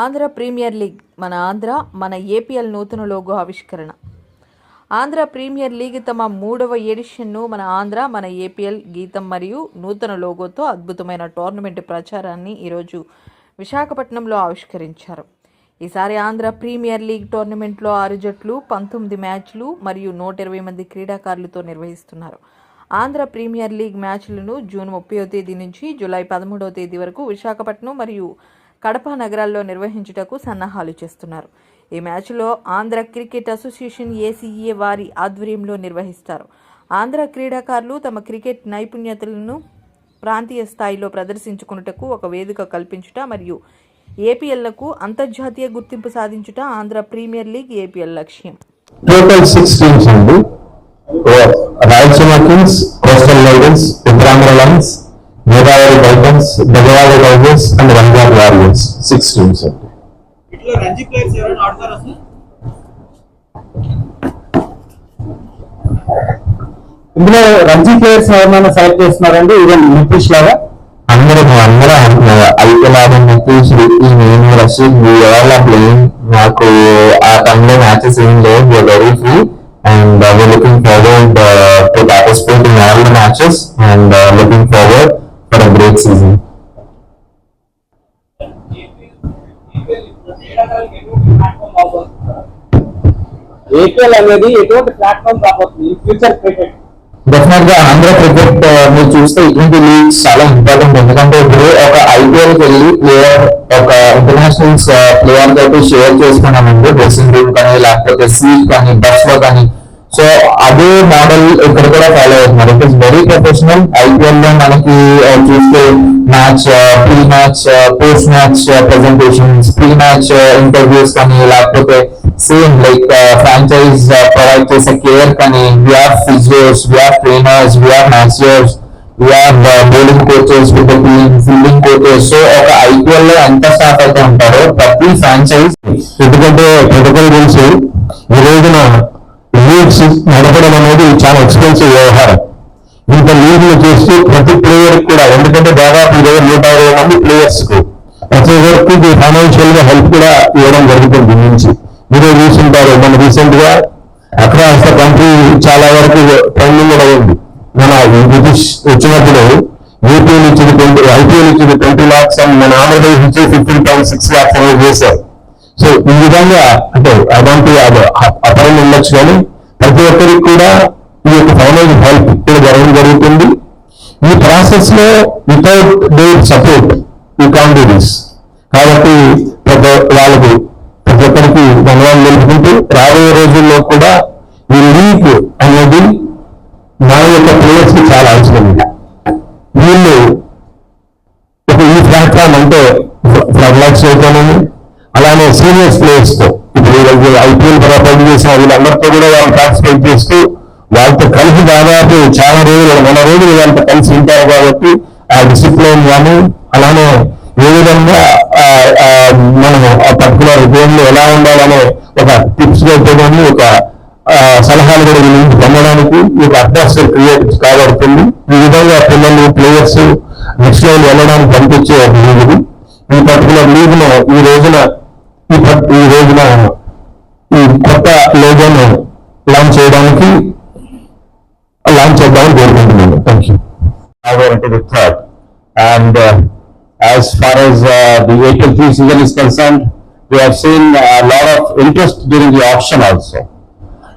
Andhra premier league మన ఆంధ్ర మన APL నూతన లోగో ఆవిష్కరణ. ఆంధ్ర ప్రీమియర్ లీగ్ తమ మూడవ ఎడిషన్ను మన ఆంధ్ర మన ఏపీఎల్ గీతం మరియు నూతన లోగోతో అద్భుతమైన టోర్నమెంట్ ప్రచారాన్ని ఈరోజు విశాఖపట్నంలో ఆవిష్కరించారు. ఈసారి ఆంధ్ర ప్రీమియర్ లీగ్ టోర్నమెంట్లో ఆరు జట్లు పంతొమ్మిది మ్యాచ్లు మరియు నూట ఇరవై మంది క్రీడాకారులతో నిర్వహిస్తున్నారు. ఆంధ్ర ప్రీమియర్ లీగ్ మ్యాచ్లను జూన్ ముప్పయో తేదీ నుంచి జూలై పదమూడవ తేదీ వరకు విశాఖపట్నం మరియు కడప నగరాల్లో నిర్వహించుటకు సన్నాహాలు చేస్తున్నారు. ఈ మ్యాచ్లో ఆంధ్ర క్రికెట్ అసోసియేషన్ ఏసీఏ వారి ఆధ్వర్యంలో నిర్వహిస్తారు. ఆంధ్ర క్రీడాకారులు తమ క్రికెట్ నైపుణ్యతలను ప్రాంతీయ స్థాయిలో ప్రదర్శించుకున్నటకు ఒక వేదిక కల్పించుట మరియు ఏపీఎల్లకు అంతర్జాతీయ గుర్తింపు సాధించుట ఆంధ్ర ప్రీమియర్ లీగ్ ఏపీఎల్ లక్ష్యం. టోటల్ సిక్స్ టీమ్స్ అండి. Rayalaseema kings coastal lions Uttarandhra lions Godavari titans Bezawada tigers and. Punjab warriors six teams అండి ఇందులో రంజీ ప్లేయర్స్ ఎవరైనా సెలెక్ట్ చేస్తున్నారండి? ఈవెన్ నితీష్ లాగా. అందరూ అందరూ అంటున్నారు. ఐపీఎల్ ఆడిన చూసి నేను రషీద్ ఎవరు ప్లేయింగ్ నాకు ఆ టైంలో మ్యాచెస్ ఏం లేవు. Very free and we looking forward to participate in all the matches and looking forward for a great season APL అనేది ఎటువంటి ప్లాట్ఫామ్ రాబోతుంది ఫ్యూచర్ క్రికెట్ డెఫినెట్గా ఆంధ్ర క్రికెట్ మీరు చూస్తే ఇటువంటి లీగ్స్ చాలా ఇంపార్టెంట్ ఎందుకంటే ఇప్పుడు ఒక ఐపీఎల్కి వెళ్ళి ప్లేయర్ ఒక ఇంటర్నేషనల్స్ ప్లేయర్ తోటి షేర్ చేసుకున్నామండి డ్రెస్సింగ్ రూమ్ కానీ లేకపోతే సీట్ కానీ బస్లో కానీ సో అదే మోడల్ ఇక్కడ కూడా ఫాలో అవుతున్నారు ఇట్ ఇస్ వెరీ ప్రొఫెషనల్ ఐపీఎల్లో మనకి చూస్తే match pre match post match presentations pre match interviews కానీ లేకపోతే సేమ్ లైక్ ఫ్రాంచైజ్ ప్రొవైడ్ చేసే కేర్ కానీ we are physios we are trainers we are masseurs we are bowling coaches with team fielding coaches so ఒక ఐపీఎల్లో ఎంత staff అయితే ఉంటారో ప్రతి ఫ్రాంచైజ్ ఎందుకంటే క్రిటికల్ రూల్స్ ఈ రోజున లీగ్స్ నడపడం అనేది చాలా ఎక్స్పెన్సివ్ వ్యవహారం. ఇంత లీడ్లు చేస్తూ ప్రతి ప్లేయర్ కూడా ఎందుకంటే దాదాపు ఇరవై నూట అరవై మంది ప్లేయర్స్కు ప్రతి ఒక్కరికి ఫైనాన్షియల్గా హెల్ప్ కూడా ఇవ్వడం జరుగుతుంది దీని నుంచి. మీరు చూసుంటారు మన రీసెంట్గా అక్రాస్ ద కంట్రీ చాలా వరకు ట్రైనింగ్ కూడా ఉంది. మన బ్రిటిష్ వచ్చినప్పుడు యూపీఎల్ ఇచ్చింది ట్వంటీ ఐపీఎల్ ఇచ్చింది ట్వంటీ లాక్స్ అండ్ మన ఆంధ్రప్రదేశ్ ఇచ్చి ఫిఫ్టీన్ పాయింట్ సిక్స్ లాక్స్ అనేది చేశారు. సో ఈ విధంగా అంటే అటువంటి అపరం ఉండొచ్చు కానీ ప్రతి ఒక్కరికి కూడా ఈ యొక్క ఫైనాన్షియల్ హెల్ప్ ఇక్కడ జరగడం జరుగుతుంది. ఈ ప్రాసెస్లో వితౌట్ దేర్ సపోర్ట్ ఈ కాన్ డూ దిస్ కాబట్టి ప్రతి వాళ్ళకి ప్రతి ఒక్కరికి ధన్యవాదాలు తెలుపుకుంటూ రాబోయే రోజుల్లో కూడా ఈ లీక్ అనేది నా యొక్క ప్లేయర్స్కి చాలా అవసరం. వీళ్ళు ఒక ఈ ప్లాట్ఫామ్ అంటే ఫ్లడ్ లైట్స్ అయితేనేమి అలానే సీనియర్స్ ప్లేయర్స్తో ఇప్పుడు ఐపీఎల్ చేసిన వీళ్ళందరితో కూడా వాళ్ళు పార్టిసిపేట్ చేస్తూ వాళ్ళతో కలిసి దాదాపు చాలా రోజులు మన రోజులు వాళ్ళతో కలిసి ఉంటారు కాబట్టి ఆ డిసిప్లిన్ కానీ అలానే ఏ విధంగా ఆ, ఆ, మనము ఆ పర్టికులర్ గేమ్లో ఎలా ఉండాలనే ఒక టిప్స్ పెట్టడానికి ఒక ఆ, సలహాలు కూడా వీళ్ళు పొందడానికి ఈ యొక్క అట్మాస్ఫియర్ క్రియేట్ కాబడుతుంది. ఈ విధంగా పిల్లలు ప్లేయర్స్ నెక్స్ట్ లెవెల్ వెళ్ళడానికి పంపించే ఒక లీగ్ ఈ పర్టికులర్ లీగ్ ఈ రోజున ఈ ఈ రోజున కొత్త లోగోను లాంచ్ చేయడానికి లాంచ్ చేద్దామని కోరుకుంటున్నాను thank you into the third. And uh, as far as uh, the April 3 season is concerned, we have seen a lot of interest during the auction also.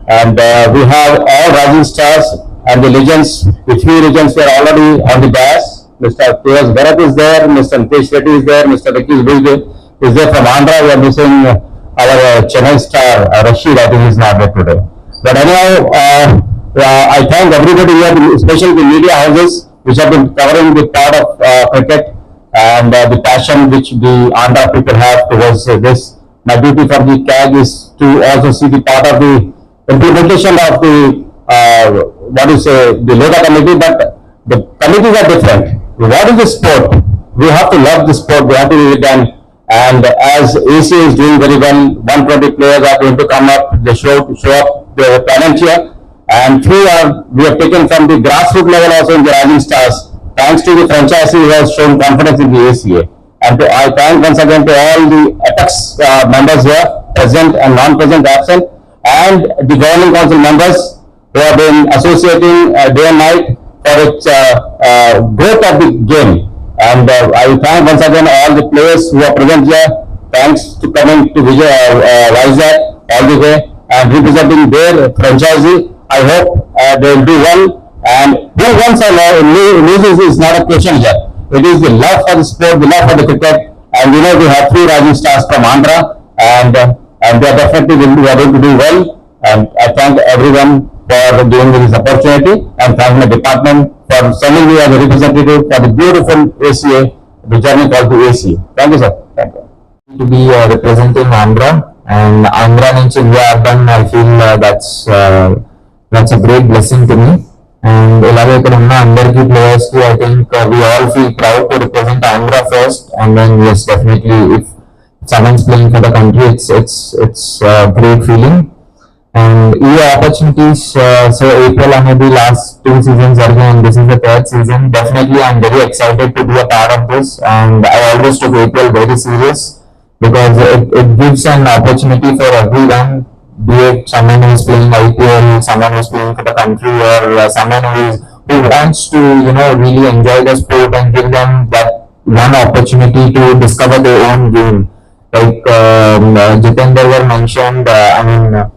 And uh, we have all rising stars and the legends, the few legends were already on the dais. Mr. P.S. Bharat is there, Mr. Nitesh Reddy is there, Mr. Rakesh Bilge is there from Andhra. We are missing uh, our uh, Chennai star, uh, Rashid, I think is not there today. But anyhow, uh, I thank everybody here, especially the media houses, which have been covering the part of cricket and the passion which the Andhra people have towards this. My duty for the CAG is to also see the part of the implementation of the, uh, what is the Loga committee, but the committees are different. What is the sport? We have to love the sport, we have to do it done. And as AC is doing very well, 120 players are going to come up, they show, show up their talent here. And few are, we have taken from the grassroots level also in the rising stars, thanks to the franchisee who has shown confidence in the ACA. And to- I thank once again to all the Apex uh, members here, present and non-present absent, and the governing council members who have been associating uh, day and night for its uh, uh, growth of the game. And uh, I thank once again all the players who are present here. Thanks to coming to Vijay, uh, uh, Vizag all the way and representing their franchisee. I hope uh, they will do well. And who wins lo- loses is not a question here. It is the love for the sport, the love for the cricket. And we know we have three rising stars from Andhra and, uh, and they are definitely able to do well. And I thank everyone for doing this opportunity and thank the department for sending me as a representative for the beautiful ACA, the journey called to ACA. Thank you, sir. Thank you. to be uh, representing Andhra and Andhra and India urban, I feel uh, that's uh, that's a great blessing to me. And ఇలాగే ఇక్కడ ఉన్న అందరికి ప్లేయర్స్కి I think we all feel proud to represent Andhra first and then as definitely if someone's playing for the country it's it's it's uh, great feeling and ఈ opportunities so April అనేది last two seasons జరిగాయి and this is the third season definitely I'm very excited to be a part of this and I always took April very serious because it, it gives an opportunity for everyone, be it someone who is playing IPL, someone who is playing for the country, or uh, someone who is who wants to you know really enjoy the sport and give them that one opportunity to discover their own game. Like um, uh, Jitendra were mentioned, uh, I mean. Uh,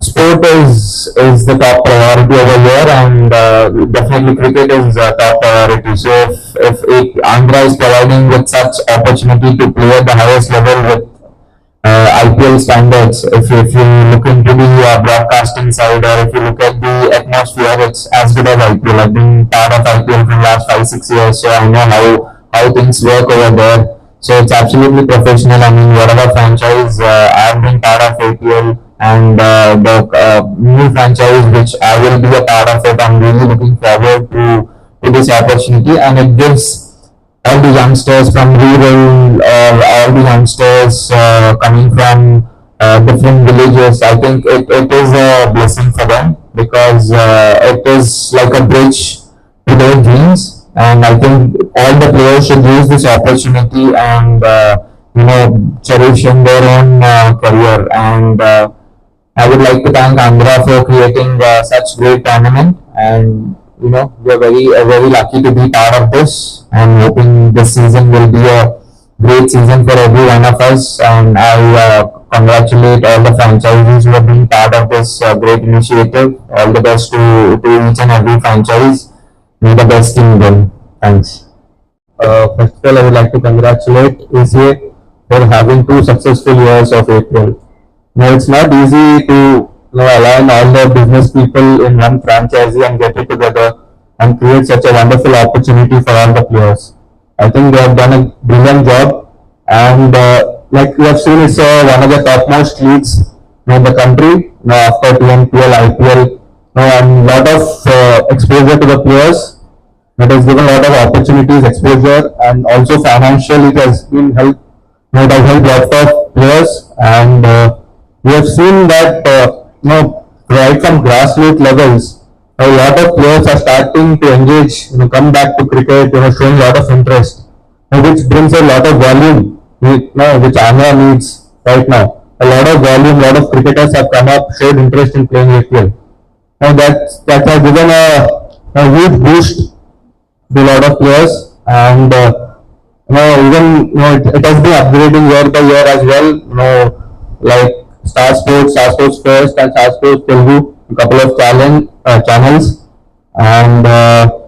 sport is is the top priority over here, and uh, definitely cricket is uh, top priority. So if, if if Andhra is providing with such opportunity to play at the highest level with uh, IPL standards, if if you look into the uh, broadcasting side or if you look at the atmosphere, it's as good as IPL. I've been part of IPL for the last five six years, so I know how how things work over there. So it's absolutely professional. I mean, whatever franchise uh, I've been part of APL and uh, the uh, new franchise which I will be a part of it, I'm really looking forward to to this opportunity, and it gives all the youngsters from rural or all the youngsters uh, coming from uh, different villages. I think it, it is a blessing for them because uh, it is like a bridge to their dreams. And I think all the players should use this opportunity and uh, you know cherish in their own uh, career. And uh, I would like to thank Andhra for creating uh, such great tournament and you know we are very uh, very lucky to be part of this and hoping this season will be a great season for every one of us and I uh, congratulate all the franchises who have been part of this uh, great initiative. All the best to, to each and every franchise. May the best team win. Thanks. Uh, first of all, I would like to congratulate ACA for having two successful years of April. Now, it's not easy to you know, align all the business people in one franchisee and get it together and create such a wonderful opportunity for all the players. I think they have done a brilliant job and uh, like you have seen, it's uh, one of the topmost leagues in the country now after TNPL, IPL, now, and lot of uh, exposure to the players it has given a lot of opportunities, exposure, and also financially it has been help. You know, it has helped lot of players, and uh, we have seen that uh, you know right from grassroots levels, a lot of players are starting to engage, you know, come back to cricket, you know, showing a lot of interest, which brings a lot of volume, you know, which Andhra needs right now. A lot of volume, a lot of cricketers have come up, showed interest in playing APL. Now that that has given a, a huge boost to a lot of players and uh, you know even you know it, it has been upgrading year by year as well you know like Star Sports, Star Sports First and Star Sports Telugu, a couple of challenge uh, channels. And uh,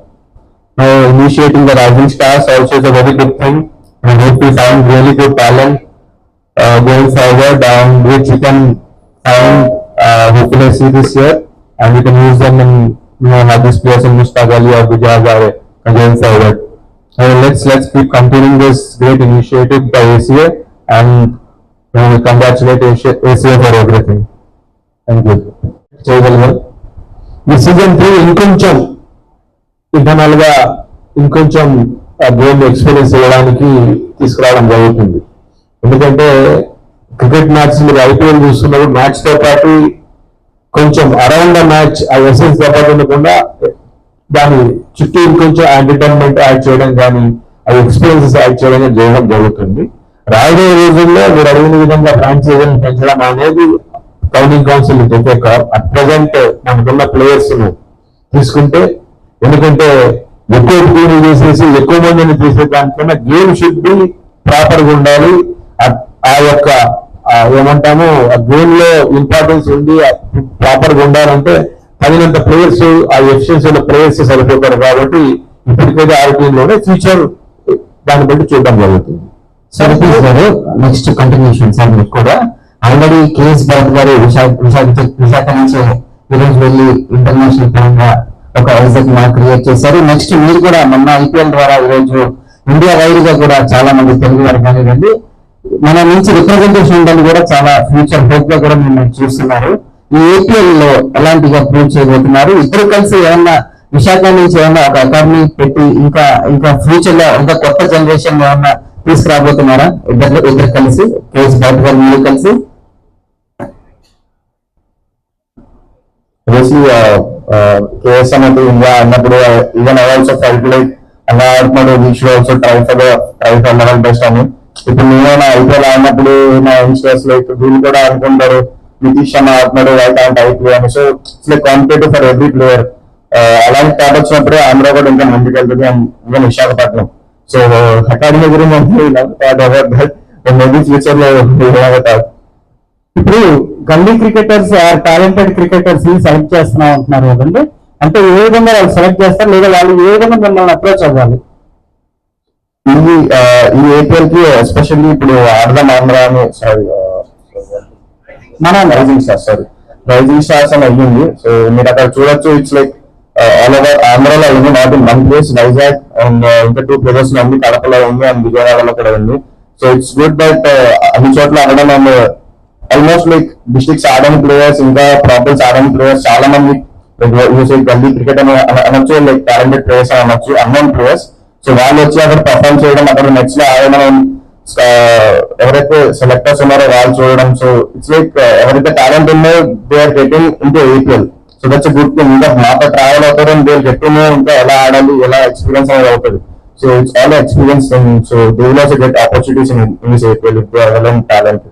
know, initiating the Rising Stars also is a very good thing. And hope we find really good talent uh, going forward and which we can find uh, hopefully see this year. And we can use them in you know have these players in Mustaq Ali or Vijay Hazare going forward. Uh, let's let's keep continuing this great initiative by ACA and you congratulate we congratulate ACA thank you చేయగలిగాం. ఈ season three ఇంకొంచెం ఇంటర్నల్గా ఇంకొంచెం game experience ఇవ్వడానికి తీసుకురావడం జరుగుతుంది. ఎందుకంటే cricket match మీరు ఐపీఎల్ చూస్తున్నప్పుడు మ్యాచ్తో పాటు కొంచెం అరౌండ్ ద మ్యాచ్ ఆ ఎసెన్స్ ఉండకుండా దాని చుట్టూ ఇంకొంచెం ఎంటర్టైన్మెంట్ యాడ్ చేయడం కానీ ఆ ఎక్స్పీరియన్సెస్ యాడ్ చేయడం చేయడం జరుగుతుంది. రాబోయే రోజుల్లో మీరు అడిగిన విధంగా ఫ్రాంచైజీని పెంచడం అనేది council council take at present మనకున్న ప్లేయర్స్ తీసుకుంటే ఎందుకంటే ఎక్కువ టీం చేసేసి ఎక్కువ మందిని తీసే దానికన్నా గేమ్ షుడ్ బి ప్రాపర్గా ఉండాలి. ఆ- యొక్క ఏమంటాము ఆ గేమ్లో ఇంపార్టెన్స్ ఉంది ప్రాపర్గా ఉండాలంటే తగినంత ప్లేయర్స్ ఆ ఎఫిషియన్సీ ప్లేయర్స్ సరిపోతారు కాబట్టి ఇప్పటికైతే ఆరు టీంలోనే ఫ్యూచర్ దాన్ని బట్టి చూడడం జరుగుతుంది. సార్ గారు నెక్స్ట్ కంటిన్యూషన్ సార్ మీకు కూడా. ఆల్రెడీ కేఎస్ భరత్ గారు విశాఖ విశాఖ విశాఖ నుంచి ఈరోజు వెళ్ళి ఇంటర్నేషనల్ పరంగా ఒక వైజాగ్ మార్క్ క్రియేట్ చేశారు. నెక్స్ట్ మీరు కూడా మొన్న ఐపీఎల్ ద్వారా ఈరోజు ఇండియా వైడ్గా కూడా చాలా మంది తెలుగు వారు కానివ్వండి మన నుంచి రిప్రజెంటేషన్ ఉందని కూడా చాలా ఫ్యూచర్ హోప్గా కూడా మిమ్మల్ని చూస్తున్నారు. ఈ ఏపీఎల్లో ఎలాంటిగా ప్రూవ్ చేయబోతున్నారు? ఇద్దరు కలిసి ఏమన్నా విశాఖ నుంచి ఏమన్నా ఒక అకాడమీ పెట్టి ఇంకా ఇంకా ఫ్యూచర్లో ఇంకా కొత్త జనరేషన్ ఏమన్నా తీసుకురాబోతున్నారా ఇద్దరు ఇద్దరు కలిసి కేసు భరత్ గారు మీరు కలిసి. Obviously uh, uh, ఇండియా అన్నప్పుడు ఈవెన్ ఐ ఆల్సో క్యాల్కులేట్ అలా ఆడుతున్నాడు we should also try for try for level best అని ఇప్పుడు నేను ఐపీఎల్ ఆడినప్పుడు నా యంగ్స్టర్స్ లైక్ వీళ్ళు కూడా అనుకుంటారు నితీష్ అన్న ఆడుతున్నాడు వై కాంట్ ఐపీఎల్ అని so it's like competitive for every player అలాంటి టాప్ వచ్చినప్పుడు ఆంధ్ర కూడా ఇంకా ముందుకెళ్తుంది ఈవెన్ విశాఖపట్నం సో అకాడమీ గురించి థాట్ అబౌట్ దట్ మేబీ ఫ్యూచర్లో ఇప్పుడు గల్లీ క్రికెటర్స్ ఆర్ టాలెంటెడ్ క్రికెటర్స్ని సెలెక్ట్ చేస్తున్నాం అంటున్నారు కదండి. అంటే ఏ విధంగా వాళ్ళు సెలెక్ట్ చేస్తారు? లేదా వాళ్ళు ఏ విధంగా మిమ్మల్ని అప్రోచ్ అవ్వాలి? ఈ ఈ ఏపీఎల్కి ఎస్పెషల్లీ ఇప్పుడు ఆడదాం ఆంధ్ర అని సారీ మన rising stars sorry rising stars అని అయ్యింది. సో మీరు అక్కడ చూడొచ్చు ఇట్స్ లైక్ ఆల్ ఓవర్ ఆంధ్రాలో ఉంది. Not in one place Vizag and ఇంకా టూ ప్లేసెస్లో ఉంది కడపలో ఉంది అండ్ విజయవాడలో కూడా ఉంది. సో ఇట్స్ గుడ్ దట్ అన్ని చోట్ల ఆడడం అండ్ ఆల్మోస్ట్ లైక్ డిస్ట్రిక్ట్స్ ఆడని ప్లేయర్స్ ఇంకా ప్రాబ్లమ్స్ ఆడని ప్లేయర్స్ చాలా మంది గల్లీ క్రికెట్ అని అనొచ్చు లైక్ టాలెంటెడ్ ప్లేయర్స్ అని అనొచ్చు అన్నోన్ ప్లేయర్స్ సో వాళ్ళు వచ్చి అక్కడ పర్ఫామ్ చేయడం అక్కడ నెక్స్ట్లో ఆడడం ఎవరైతే సెలెక్టర్స్ ఉన్నారో వాళ్ళు చూడడం. సో ఇట్స్ లైక్ ఎవరైతే టాలెంట్ ఉందో they are getting into APL so that's good thing ఇంకా మాతో ట్రావెల్ అవుతారు? దే గెట్టింగ్ ఇంకా ఎలా ఆడాలి? ఎలా ఎక్స్పీరియన్స్ అనేది అవుతుంది? So it's all experience so they will also get opportunities in this APL so they talent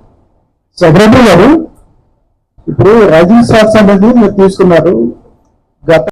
secretary గారు ఇప్పుడు రైజింగ్ స్టార్స్ అనేది మీరు తీసుకున్నారు.